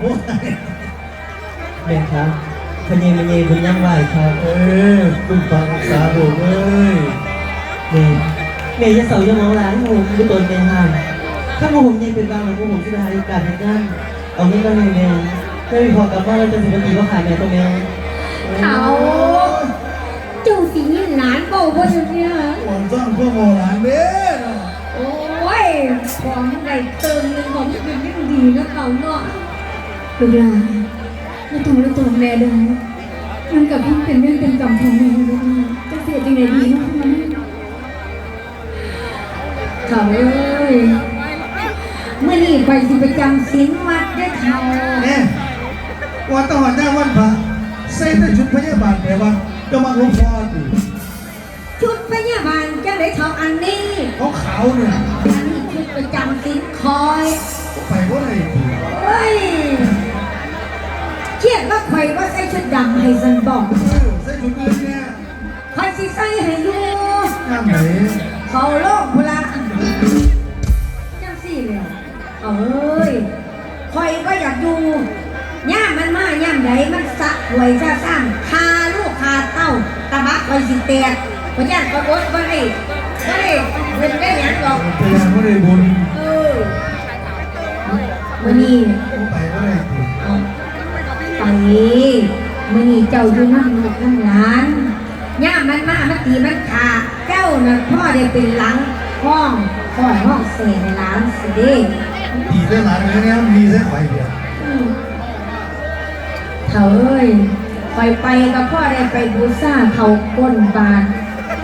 โอ้ยแม่ครับพญามันเยบุญยังไหวครับเออคุณฟังสาบุเอ้ยแม่แม่จะเสาจะมองหลานผมคือตนเป็นห้ามถ้าโมผมยังเป็นบ้างแล้วผมจะหาโอกาสในการเอาเงินมาให้แม่ไม่พอกลับบ้านเราจะสิบปีก็ขายแม่ตัวแม่เขาเจ้าสีหลานเบาบ่อยู่เนี่ยหวังสร้างเพื่อโมหลานเด้อโอ้ยของใดเติมหนึ่งของที่เป็นยังดีนะเขาเนาะ ลูกหลานไม่ต้องรู้ตัวแม่เด้มันกับพี่เป็นเรื่องเป็นกรรมของแม่ลูกหลานจะเสียจังไดดีเนาะมันเขาเอ้ยเมื่อนี้ไปสิปจำศีลวัดได้เขาเนี่ยว่าตะวันได้วันพระใส่แต่ชุดพยาบาลแต่ว่าจะมาลงฟอดชุดพยาบาลจะได้ทำอันนี้เขาขาวเนี่ยอันนี้ชุดประจำศีลคอยไปว่าอะไร เครียดว่าใครว่าใส่ชุดดำให้สันบอกเออใส่ชุดอื่นเนี่ยใครสิใส่ให้อยู่งามไหนเขาโลกพละจังสี่เลยเอาเอ้ยคอยก็อยากดูย่ามมันมาย่ามไหนมันสะหวยจะสร้างคาลูกคาเต้าตะบักคอยสิแตกเพราะฉะนั้นก็อดบ่ได้บ่ได้เป็นได้หยังหรอกพยานว่าได้บุญเออวันนี้ไปว่าได้กูเอาไป มื่อนี้เจ้าอยู่นั่งลูกนั่งหลานย่ามมันมามันตีมันขาเจ้าน่ะพ่อได้เป็นหลังห้องห้องห้องเสในร้านสิเด้ดีได้หลานเลยนะดีได้ไหวเดียวอืมเถาเอ้ยไปไปกับพ่อได้ไปบูชาเขาก้นบาน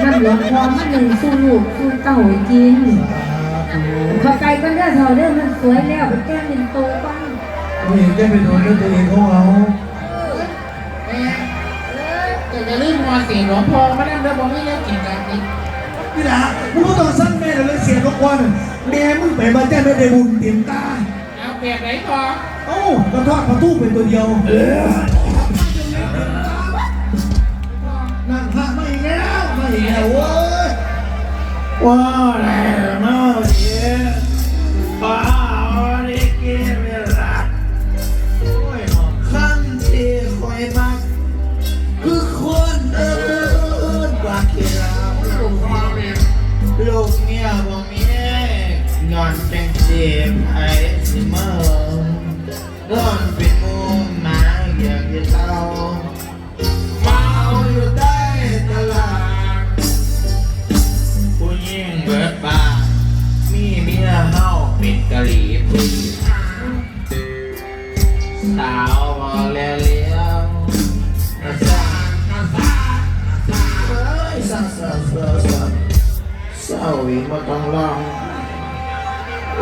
น้ำหลวงพ่อมันหนึ่งสู้ลูกสู้เต่าให้กินเขอใจก็เด้อเถาเด้อมันสวยแล้วไปแก้มเป็นโตบ้าง ผู้หญิงจะไปโดนเรื่องตัวเองของเราแต่จะรีบมาเสียหลวงพ่อไมานั่งเดินบอกไม่เลิกกินกันนี่พี่ดามึงก็ต้องสั้นแม่เลยเสียทุกวันแม่มึงไปบ้านแจ้งไม่ได้บุญเต็มตาเอาแบบไหนพอเอ้กระทอดกระทู้เป็นตัวเดียวเออนั่งพระไม่แล้วไม่แล้วเว้ยว่าวแล้วเนาะเดี๋ยวพ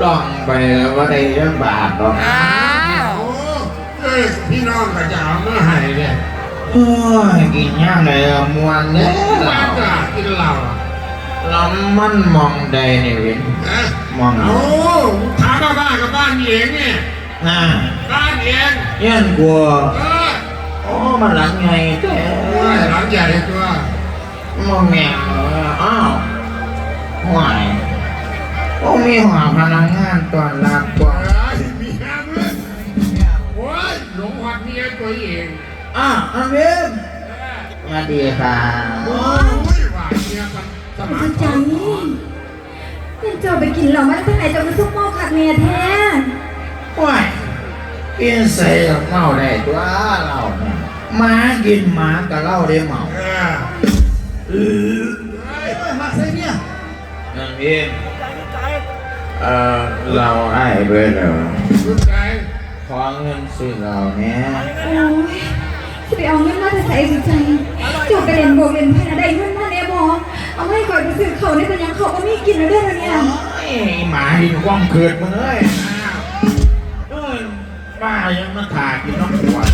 ลองไปแล้วว่าได้ยังบาทหรอกโอ้เอ้ยพี่น้องก็จะเอาเมื่อไหร่เนี่ยโอ้ยกินย่างเลยอะมวนเนี่ยบ้านก็กินเหล้าเรามันมองใดเนี่ยเว้ยนะมองโอ้ถามว่าบ้านกับบ้านเองเนี่ยอ่าบ้านเองเยันกลัวเออโอ้มันหลังไงแต่โอ้ยหลังใหญ่ตัวมองแงวอ้าวห่วย โอ้มีหัวพนักงานตอนรับกว่าเอ้ยมีแค่มึงโอ้ยหลงวัดเมียตัวเองอ้าวอันเวนสวัสดีค่ะโอ้ยว่าเมียกันสมัเข้ายใจก่อนเป็นเจ้าไปกินเหล้ามาแล้วทั้งไหนเจ้ามาซุกเมาขัดเมียแท้ห่วยเปลี่ยนใส่เมาได้ตัวเราเนี่ยหมากินหมากับเหล้าได้เมาเออ อันเวนเออเราไอ้เบอร์เรารู้ใจขอเงินซื้อเราเนี่ยโอ้ยจะไปเอาเงินมาจะใส่สิใจจูบไปเรียนบวกเรียนพันอะไรเงินมาเนี่ยบอเอาให้ก่อนไปซื้อเขาในเป็นยังเขาก็ไม่กินแล้วเรื่องอะไรเนี่ยไอ้หมาหินความเกิดมึงเอ้ยอ้าวเอ้ยบ้ายังมาถ่ายกินน้ำขวด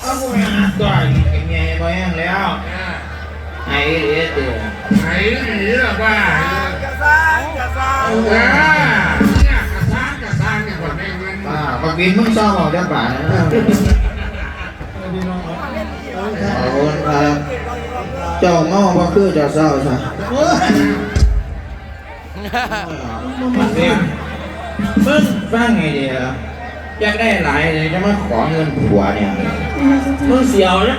เอากูหาตัวกินกันไงบ่แห้งแล้วอ่าไอ้เอ๊ะเดี๋ยวไหนหนีล่ะบ้า เออเนี่ยกระซ้างกระซ้างเนี่ยคนไม่เงินบ้าบักบินมึงชอบบอกจังป่านะขอบคุณครับเจ้าเมาบ่คือเจ้าเศร้าซะโอ้ยบักบินมึงฟังไงดีล่ะอยากได้หลายเลยจะมาขอเงินผัวเนี่ยมึงเสียวนะ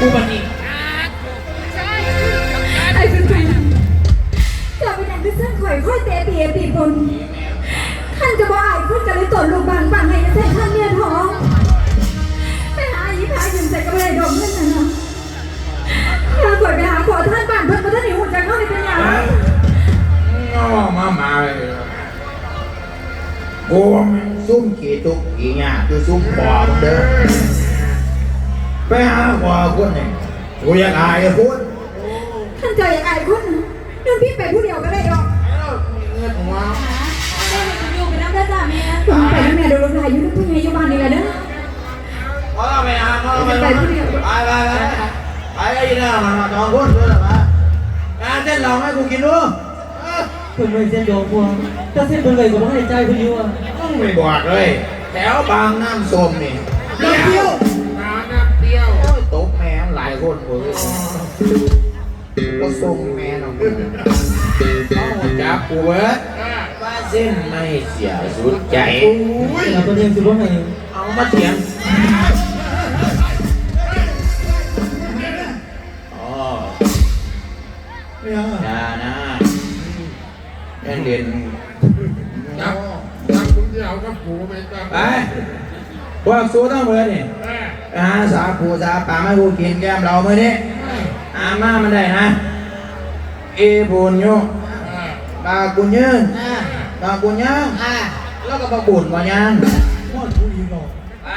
ไอ้เป็นใครกลับไปนั่งที่เส้นข่อยค่อยเตะเปียปีบนท่านจะบ่อายขึ้นกันเลยตนลูกบางบางให้นะแท้ท่านเมียท้องไปหาอีพายืมใส่กระเป๋าดมนั่นน่ะนะถ้าข่อยไปหาขอท่านบ้านเพิ่นมาท่านหนีหุ่นจากเข้าในเป็นอย่างง้อมามาเลยกูมันซุ่มขี่ตุกขี่หยาคือซุ่มปอบเด้อ ไปหาขวาคนเนี่ยกูอยากอายคนท่านเจออย่างไรคุณนั่นพี่ไปผู้เดียวก็ได้หรอกเงินหัวอยู่ไปน้ำได้จ้าเมียผมไปน้ำเมียโดนลมพายุทุกผู้ใหญ่อยู่บ้านนี่แหละเด้อพอไปหาพอไปไปไปไปไปไอ้เนี่ยมันมาจองคนด้วยหรอปะงานเส้นเราให้กูกินดูเพิ่นไม่เส้นโยงพวงถ้าเส้นเพิ่นไปก็บ่ให้ใจเพิ่นอยู่อะมึงไม่บอกเลย แถวบางน้ำส้มนี่น้ำเที่ยว แม่งหลายคนกูก็ส่งแม่น้องเอาจับกูเว้ยอ่าว่าเส้นไม่เสียสุดใจแล้วก็เรียนสิบ่ให้เอามาเถียงอย่านะเล่นเรียนจับจับคุณเดียวกับผูไปจับไปพวกสู้ต้องเบอร์นี่ อ่าไปหาสาคูสาปลาไม่กูกินแก้มเราเมื่อนี้อามามันได้นะเอบุญโยอ่าปลากุญยืนปลากุญยังแล้วก็ปลาบุญปลายังพ่อผู้หญิงบอกไป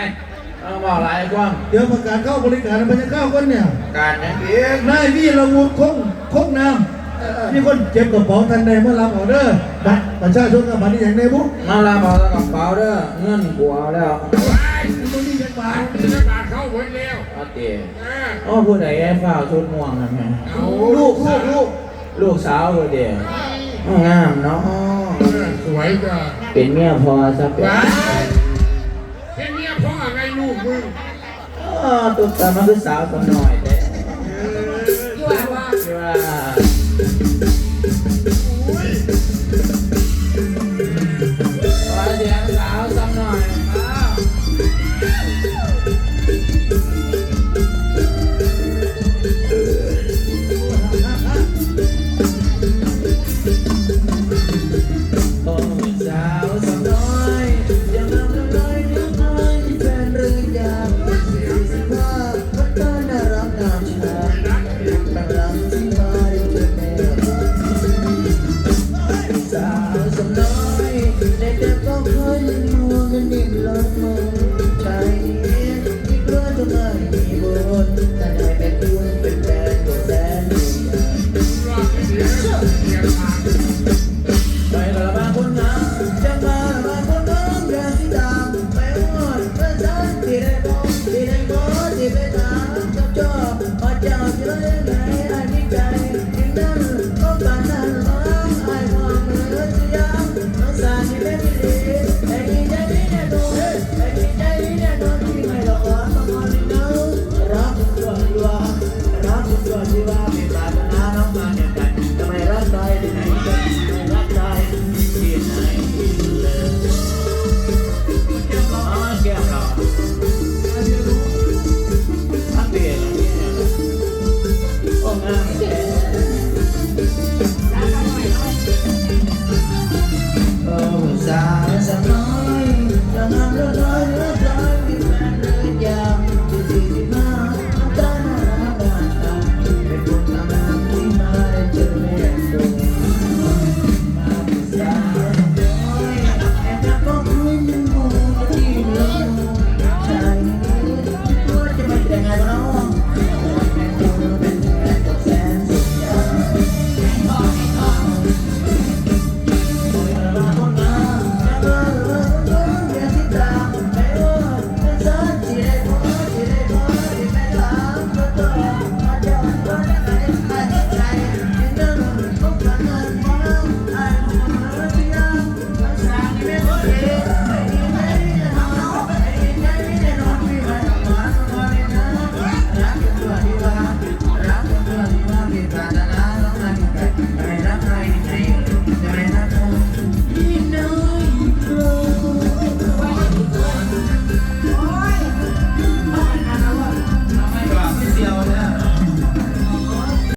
เอาบอกหลายกว้างเดี๋ยวประกาศเข้าบริการมันจะเข้ากันเนี่ยการยังเองนายพี่ละงูคงคงน้ำมีคนเจ็บกระเป๋าทันใดเมื่อรับออเดอร์บัตรประชาชนกับบัตรนี่อย่างในบุ๊กมาลาบอกกระเป๋าเด้อเงินกูเอาแล้ว เอาเตี๋ยอ่าอ๋อผู้ใดแอบฝ้าวชุดม่วงนั่นไงเอาลูกลูกลูกลูกสาวผู้เดียวงามเนาะสวยจ้ะเป็นเมียพอซะเป็นว้ายเป็นเมียพ่อไงลูกมึงอ๋อตุ๊กตามันคือสาวตัวน้อยแต่อยู่ว่าว่า